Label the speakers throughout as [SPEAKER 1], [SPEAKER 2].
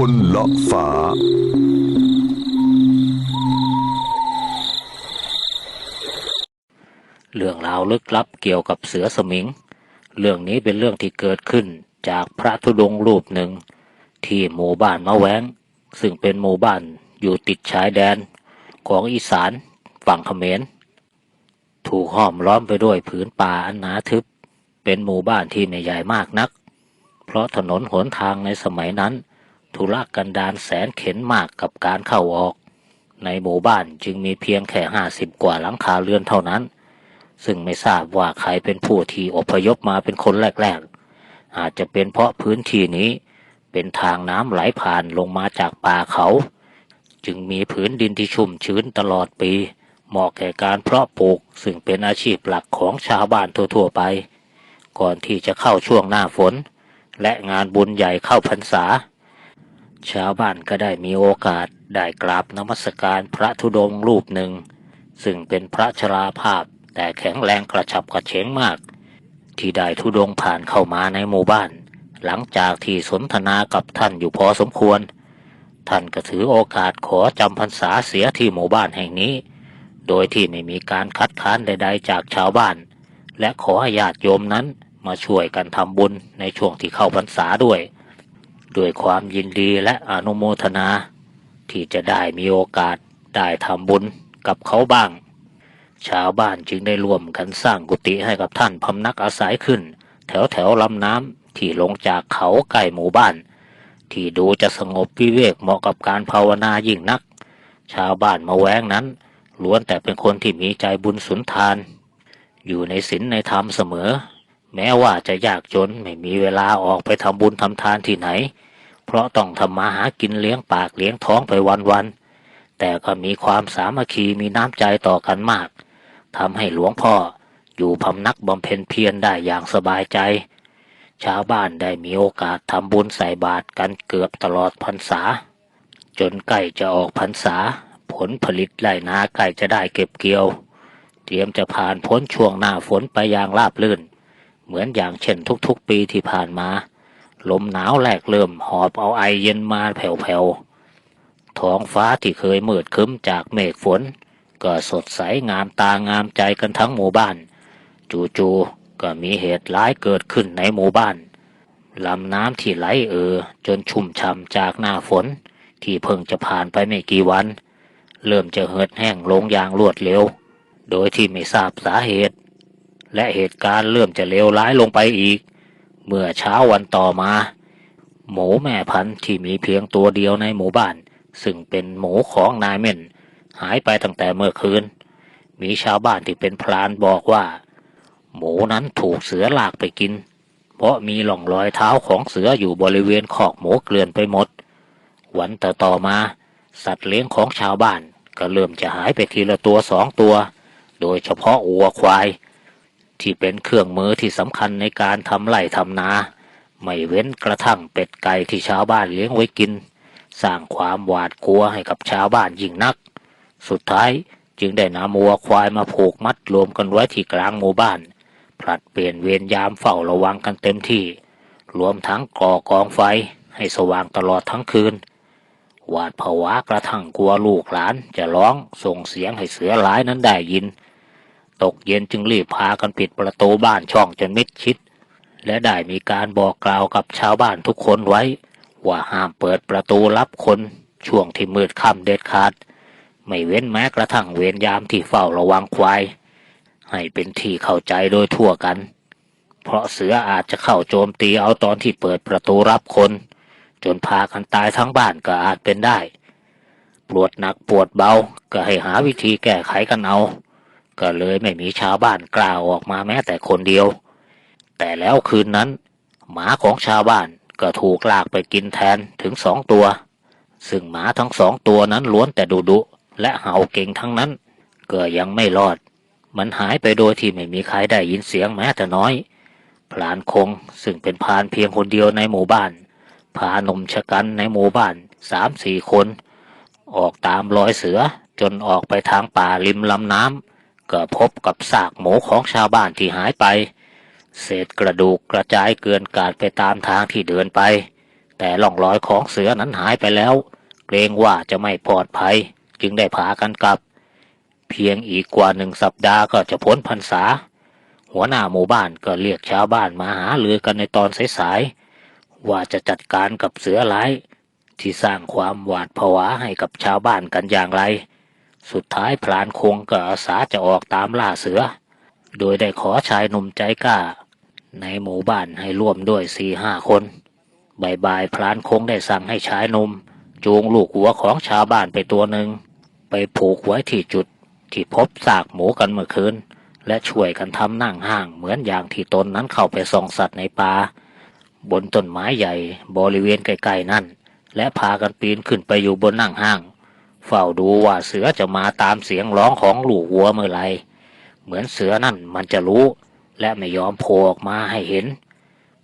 [SPEAKER 1] คนเลาะฝา
[SPEAKER 2] เรื่องราวลึกลับเกี่ยวกับเสือสมิง เรื่องนี้เป็นเรื่องที่เกิดขึ้นจากพระธุดงค์รูปหนึ่ง ที่หมู่บ้านมะแวงซึ่งเป็นหมู่บ้านอยู่ติดชายแดนของอีสานฝั่งเขมร ถูกห้อมล้อมไปด้วยผืนป่าอันหนาทึบ เป็นหมู่บ้านที่ไม่ใหญ่มากนัก เพราะถนนหนทางในสมัยนั้น ธุระกันดารแสนเข็นมากกับการเข้าออก ในหมู่บ้านจึงมีเพียงแค่ห้าสิบกว่าหลังคาเรือนเท่านั้น ซึ่งไม่ทราบว่าใครเป็นผู้ที่อพยพมาเป็นคนแรกๆ อาจจะเป็นเพราะพื้นที่นี้เป็นทางน้ำไหลผ่านลงมาจากป่าเขา จึงมีผืนดินที่ชุ่มชื้นตลอดปีเหมาะแก่การเพาะปลูกซึ่งเป็นอาชีพหลักของชาวบ้านทั่วๆไป ก่อนที่จะเข้าช่วงหน้าฝน และงานบุญใหญ่เข้าพรรษา ชาวบ้านก็ได้มีโอกาสได้กราบนมัสการพระธุดงค์รูปหนึ่ง ซึ่งเป็นพระชราภาพแต่แข็งแรงกระฉับกระเฉงมาก ที่ได้ธุดงค์ผ่านเข้ามาในหมู่บ้าน หลังจากที่สนทนากับท่านอยู่พอสมควร ท่านก็ถือโอกาสขอจำพรรษาเสียที่หมู่บ้านแห่งนี้ โดยที่ไม่มีการคัดค้านใดๆจากชาวบ้าน และขอให้ญาติโยมนั้นมาช่วยกันทำบุญในช่วงที่เข้าพรรษาด้วย ด้วยความยินดีและอนุโมทนา ที่จะได้มีโอกาสได้ทำบุญกับเขาบ้าง ชาวบ้านจึงได้ร่วมกันสร้างกุฏิให้กับท่านพำนักอาศัยขึ้น แถวแถวลำน้ำที่ลงจากเขาใกล้หมู่บ้าน ที่ดูจะสงบวิเวกเหมาะกับการภาวนายิ่งนัก ชาวบ้านมาแวงนั้นล้วนแต่เป็นคนที่มีใจบุญสุนทาน อยู่ในศีลในธรรมเสมอ แม้ว่าจะยากจนไม่มีเวลาออกไปทำบุญทำทานที่ไหน เพราะต้องทำมาหากินเลี้ยงปากเลี้ยงท้องไปวันๆแต่ก็มีความสามัคคีมีน้ำใจต่อกันมากทำให้หลวงพ่ออยู่พำนักบำเพ็ญเพียรได้อย่างสบายใจ ชาวบ้านได้มีโอกาสทำบุญใส่บาตรกันเกือบตลอดพรรษา จนใกล้จะออกพรรษา ผลผลิตไรนาใกล้จะได้เก็บเกี่ยว เตรียมจะผ่านพ้นช่วงหน้าฝนไปอย่างราบรื่น เหมือนอย่างเช่นทุกๆปีที่ผ่านมา ลมหนาวแรกเริ่มหอบเอาไอเย็นมาแผ่วๆ ท้องฟ้าที่เคยมืดครึ้มจากเมฆฝน ก็สดใสงามตางามใจกันทั้งหมู่บ้าน จู่ๆก็มีเหตุร้ายเกิดขึ้นในหมู่บ้านลำน้ำที่ไหลเอ่อจนชุ่มฉ่ำจากหน้าฝน ที่เพิ่งจะผ่านไปไม่กี่วัน เริ่มจะเหือดแห้งลงอย่างรวดเร็ว โดยที่ไม่ทราบสาเหตุ และเหตุการณ์เริ่มจะเลวร้ายลงไปอีก เมื่อเช้าวันต่อมา หมูแม่พันธุ์ที่มีเพียงตัวเดียวในหมู่บ้าน ซึ่งเป็นหมูของนายเม่น หายไปตั้งแต่เมื่อคืน มีชาวบ้านที่เป็นพรานบอกว่า หมูนั้นถูกเสือลากไปกิน เพราะมีหล่องรอยเท้าของเสืออยู่บริเวณขอกหมูเกลื่อนไปหมด วันต่อต่อมา สัตว์เลี้ยงของชาวบ้านก็เริ่มจะหายไปทีละตัวสองตัว โดยเฉพาะวัวควาย ที่เป็นเครื่องมือที่สำคัญในการทำไร่ทำนา ไม่เว้นกระทั่งเป็ดไก่ที่ชาวบ้านเลี้ยงไว้กิน สร้างความหวาดกลัวให้กับชาวบ้านยิ่งนัก สุดท้ายจึงได้นำวัวควายมาผูกมัดรวมกันไว้ที่กลางหมู่บ้าน ผลัดเปลี่ยนเวรยามเฝ้าระวังกันเต็มที่ รวมทั้งก่อกองไฟให้สว่างตลอดทั้งคืน หวาดผวากระทั่งกลัวลูกหลานจะร้องส่งเสียงให้เสือร้ายนั้นได้ยิน ตกเย็นจึงรีบพากันปิดประตูบ้านช่องจนมิดชิด และได้มีการบอกกล่าวกับชาวบ้านทุกคนไว้ ว่าห้ามเปิดประตูรับคนช่วงที่มืดค่ำเด็ดขาด ไม่เว้นแม้กระทั่งเวรยามที่เฝ้าระวังควาย ให้เป็นที่เข้าใจโดยทั่วกัน เพราะเสืออาจจะเข้าโจมตีเอาตอนที่เปิดประตูรับคน จนพากันตายทั้งบ้านก็อาจเป็นได้ ปวดหนักปวดเบาก็ให้หาวิธีแก้ไขกันเอา ก็เลยไม่มีชาวบ้านกล้าวออกมาแม้แต่คนเดียว แต่แล้วคืนนั้น หมาของชาวบ้านก็ถูกลากไปกินแทนถึงสองตัว ซึ่งหมาทั้งสองตัวนั้นล้วนแต่ดุดุและเห่าเก่งทั้งนั้น ก็ยังไม่รอด มันหายไปโดยที่ไม่มีใครได้ยินเสียงแม้แต่น้อย พลานคงซึ่งเป็นพรานเพียงคนเดียวในหมู่บ้าน พาหนมชะกันในหมู่บ้านสามสี่คน ออกตามรอยเสือจนออกไปทางป่าริมลำน้ำ ก็พบกับซากหมูของชาวบ้านที่หายไป เศษกระดูกกระจายเกลื่อนกาดไปตามทางที่เดินไป แต่ล่องรอยของเสือนั้นหายไปแล้ว เกรงว่าจะไม่ปลอดภัย จึงได้พากันกลับ เพียงอีกกว่าหนึ่งสัปดาห์ก็จะพ้นพรรษา หัวหน้าหมู่บ้านก็เรียกชาวบ้านมาหาลือกันในตอนสายๆว่าจะจัดการกับเสือร้ายที่สร้างความหวาดผวาให้กับชาวบ้านกันอย่างไร สุดท้ายพลานคงก็อาสาจะออกตามล่าเสือ โดยได้ขอชายหนุ่มใจกล้า ในหมู่บ้านให้ร่วมด้วยสี่ห้าคนบายบายพลานคงได้สั่งให้ชายหนุ่มจูงลูกหัวของชาวบ้านไปตัวหนึ่ง ไปผูกไว้ที่จุดที่พบซากหมูกันเมื่อคืน และช่วยกันทำนั่งห้างเหมือนอย่างที่ตนนั้นเข้าไปส่องสัตว์ในป่าบนต้นไม้ใหญ่บริเวณใกล้ๆนั่น และพากันปีนขึ้นไปอยู่บนนั่งห้าง เฝ้าดูว่าเสือจะมาตามเสียงร้องของลูกวัวเมื่อไร เหมือนเสือนั่นมันจะรู้ และไม่ยอมโผล่ออกมาให้เห็น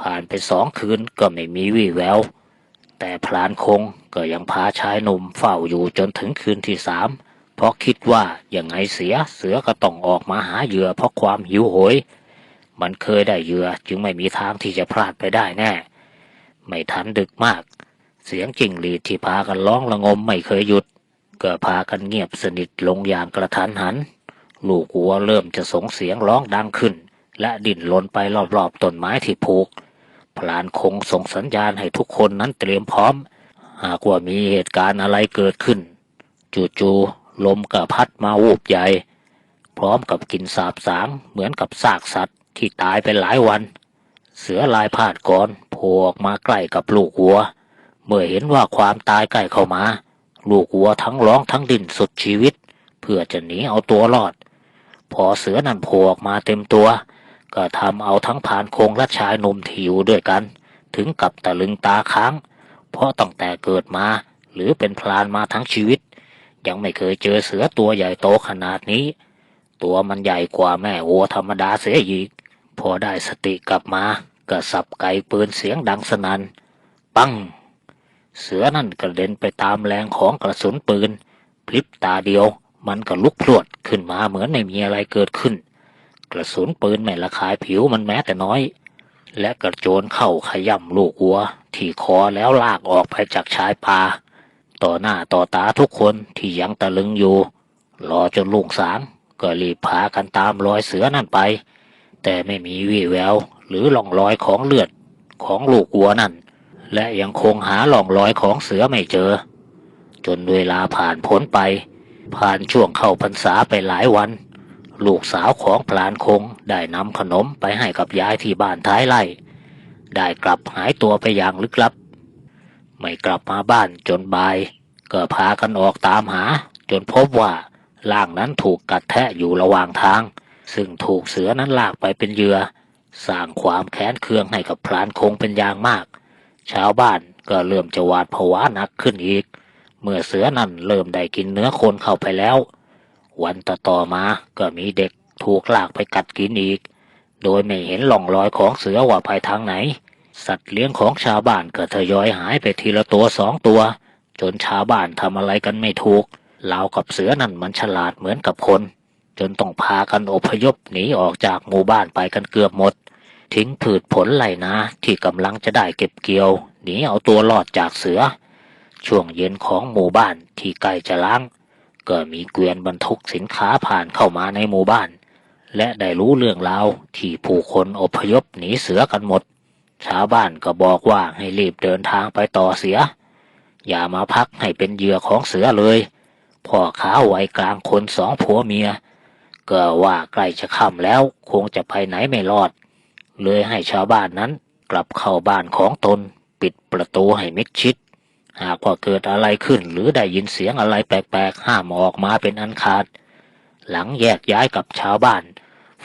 [SPEAKER 2] ผ่านไปสองคืนก็ไม่มีวี่แวว แต่พลานคงก็ยังพาชายหนุ่มเฝ้าอยู่จนถึงคืนที่สาม เพราะคิดว่าอย่างไงเสียเสือก็ต้องออกมาหาเหยื่อเพราะความหิวโหย มันเคยได้เหยื่อจึงไม่มีทางที่จะพลาดไปได้แน่ ไม่ทันดึกมาก เสียงจิงหรีดที่พากันร้องระงมไม่เคยหยุด ก็พากันเงียบสนิทลงอย่างกระทันหัน ลูกวัวเริ่มจะส่งเสียงร้องดังขึ้น และดิ้นรนไปรอบๆต้นไม้ที่ผูก พลานคงส่งสัญญาณให้ทุกคนนั้นเตรียมพร้อม หากว่ามีเหตุการณ์อะไรเกิดขึ้น จู่ๆลมก็พัดมาวูบใหญ่ พร้อมกับกลินสาบสางเหมือนกับซากสัตว์ที่ตายไปหลายวัน เสือลายพาดก่อนโผล่ออกมาใกล้กับลูกวัว เมื่อเห็นว่าความตายใกล้เข้ามา ลูกวัวทั้งร้องทั้งดิ้นสุดชีวิต เพื่อจะหนีเอาตัวรอด พอเสือนั่นโผล่ออกมาเต็มตัว ก็ทำเอาทั้งผานคงและชายหนุ่มที่อยู่ด้วยกัน ถึงกับตะลึงตาค้าง เพราะตั้งแต่เกิดมา หรือเป็นพลานมาทั้งชีวิต ยังไม่เคยเจอเสือตัวใหญ่โตขนาดนี้ ตัวมันใหญ่กว่าแม่วัวธรรมดาเสียอีก พอได้สติกลับมาก็สับไกปืนเสียงดังสนัน่นปัง เสือนั่นกระเด็นไปตามแรงของกระสุนปืน พลิบตาเดียว มันก็ลุกพรวดขึ้นมาเหมือนไม่มีอะไรเกิดขึ้น กระสุนปืนไม่ละคายผิวมันแม้แต่น้อย และกระโจนเข้าขย่ำลูกวัว ที่คอแล้วลากออกไปจากชายป่าต่อหน้าต่อตาทุกคนที่ยังตะลึงอยู่ รอจนลุงสางก็รีบพากันตามรอยเสือนั่นไป แต่ไม่มีวี่แววหรือร่องรอยของเลือดของลูกวัวนั่น และยังคงหาร่องรอยของเสือไม่เจอ จนเวลาผ่านพ้นไป ผ่านช่วงเข้าพรรษาไปหลายวัน ลูกสาวของพลานคงได้นำขนมไปให้กับยายที่บ้านท้ายไร่ ได้กลับหายตัวไปอย่างลึกลับ ไม่กลับมาบ้านจนบ่าย ก็พากันออกตามหา จนพบว่าร่างนั้นถูกกัดแทะอยู่ระหว่างทาง ซึ่งถูกเสือนั้นลากไปเป็นเหยื่อสร้างความแค้นเคืองให้กับพลานคงเป็นอย่างมาก ชาวบ้านก็เริ่มจะหวาดผวาหนักขึ้นอีก เมื่อเสือนั่นเริ่มได้กินเนื้อคนเข้าไปแล้ว วันต่อต่อมาก็มีเด็กถูกลากไปกัดกินอีก โดยไม่เห็นหล่องรอยของเสือว่าไปทางไหน สัตว์เลี้ยงของชาวบ้านก็ทยอยหายไปทีละตัวสองตัว จนชาวบ้านทำอะไรกันไม่ถูกเราวกับเสือนั่นมันฉลาดเหมือนกับคน จนต้องพากันอพยพหนีออกจากหมู่บ้านไปกันเกือบหมด ทิ้งผืชผลไหลนาที่กำลังจะได้เก็บเกี่ยวหนีเอาตัวรอดจากเสือ ช่วงเย็นของหมู่บ้านที่ใกล้จะล้าง ก็มีเกวียนบรรทุกสินค้าผ่านเข้ามาในหมู่บ้าน และได้รู้เรื่องราวที่ผู้คนอพยพหนีเสือกันหมด ชาวบ้านก็บอกว่าให้รีบเดินทางไปต่อเสีย อย่ามาพักให้เป็นเหยื่อของเสือเลย พ่อค้าวัยกลางคนสองผัวเมียก็ว่าใกล้จะค่ำแล้วคงจะไปไหนไม่รอด เลยให้ชาวบ้านนั้นกลับเข้าบ้านของตน ปิดประตูให้มิดชิด หากว่าเกิดอะไรขึ้นหรือได้ยินเสียงอะไรแปลกๆห้ามออกมาเป็นอันขาด หลังแยกย้ายกับชาวบ้าน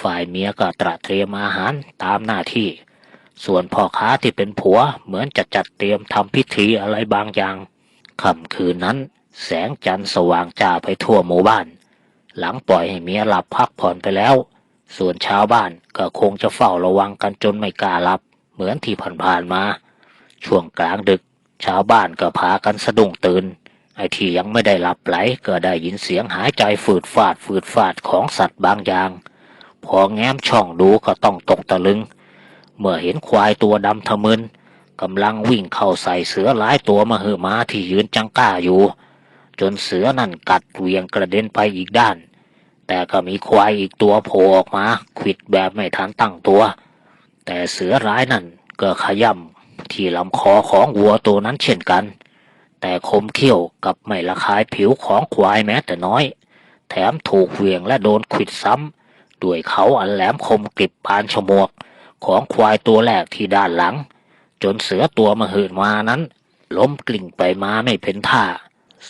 [SPEAKER 2] ฝ่ายเมียก็ตระเตรียมอาหารตามหน้าที่ ส่วนพ่อค้าที่เป็นผัวเหมือนจะจัดเตรียมทำพิธีอะไรบางอย่างค่ำคืนนั้น แสงจันทร์สว่างจ้าไปทั่วหมู่บ้าน หลังปล่อยให้เมียหลับพักผ่อนไปแล้ว ส่วนชาวบ้านก็คงจะเฝ้าระวังกันจนไม่กล้าหลับ เหมือนที่ผ่านๆมา ช่วงกลางดึก ชาวบ้านก็พากันสะดุ้งตื่น ไอ้ที่ยังไม่ได้หลับไหลก็ได้ยินเสียงหายใจฝืดฟาดฝืดฟาดของสัตว์บางอย่าง พอแง้มช่องดูก็ต้องตกตะลึง เมื่อเห็นควายตัวดำทะมึนกำลังวิ่งเข้าใส่เสือหลายตัวมาหือมาที่ยืนจังก้าอยู่ จนเสือนั่นกัดเวียงกระเด็นไปอีกด้าน แต่ก็มีควายอีกตัวโผล่ออกมาขิดแบบไม่ทันตั้งตัว แต่เสือร้ายนั่นก็ขย่ำที่ลำคอของวัวตัวนั้นเช่นกัน แต่คมเขี้ยวกับไม่ละคายผิวของควายแม้แต่น้อย แถมถูกเหวี่ยงและโดนขิดซ้ำด้วยเขาอันแหลมคมกริบปานฉมวก ของควายตัวแรกที่ด้านหลัง จนเสือตัวมหืนมานั้น ล้มกลิ่งไปมาไม่เป็นท่า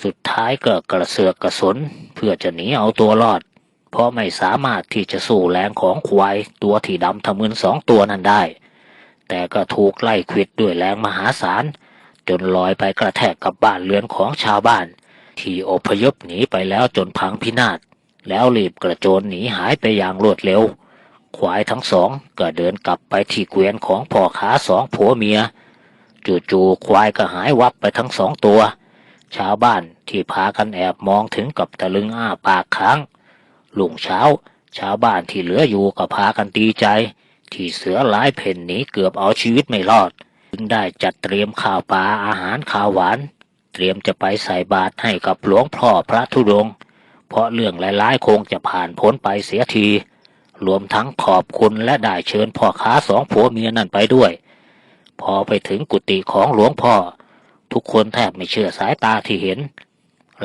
[SPEAKER 2] สุดท้ายก็กระเสือกกระสนเพื่อจะหนีเอาตัวรอด เพราะไม่สามารถที่จะสู้แรงของควายตัวที่ดำทะมึนสองตัวนั้นได้ แต่ก็ถูกไล่ขวิดด้วยแรงมหาศาล จนลอยไปกระแทกกับบ้านเรือนของชาวบ้าน ที่อพยพหนีไปแล้วจนพังพินาศ แล้วรีบกระโจนหนีหายไปอย่างรวดเร็ว ควายทั้งสองก็เดินกลับไปที่เกวียนของพ่อค้าสองผัวเมีย จู่ๆควายก็หายวับไปทั้งสองตัว ชาวบ้านที่พากันแอบมองถึงกับตะลึงอ้าปากค้าง ลุงเช้า ชาวบ้านที่เหลืออยู่ก็พากันดีใจ ที่เสือหลายเพ่นหนีเกือบเอาชีวิตไม่รอด จึงได้จัดเตรียมข้าวปลาอาหารข้าวหวาน เตรียมจะไปใส่บาตรให้กับหลวงพ่อพระธุดง เพราะเรื่องหลายๆคงจะผ่านพ้นไปเสียที รวมทั้งขอบคุณและได้เชิญพ่อค้าสองผัวเมียนั่นไปด้วย พอไปถึงกุฏิของหลวงพ่อ ทุกคนแทบไม่เชื่อสายตาที่เห็น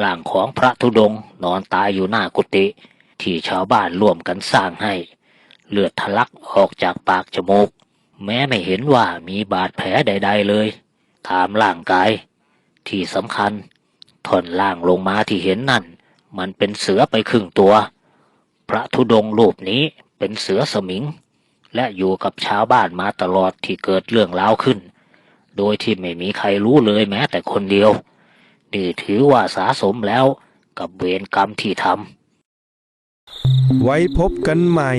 [SPEAKER 2] ร่างของพระธุดงนอนตายอยู่หน้ากุฏิ ที่ชาวบ้านร่วมกันสร้างให้ เลือดทะลักออกจากปากจมูก แม้ไม่เห็นว่ามีบาดแผลใด ๆ เลยตามร่างกาย ที่สำคัญท่อนล่างลงมาที่เห็นนั่น มันเป็นเสือไปครึ่งตัว พระธุดงรูปนี้เป็นเสือสมิง และอยู่กับชาวบ้านมาตลอดที่เกิดเรื่องราวขึ้น โดยที่ไม่มีใครรู้เลยแม้แต่คนเดียว นี่ถือว่าสาสมแล้วกับเวรกรรมที่ทำ
[SPEAKER 1] ไว้พบกันใหม่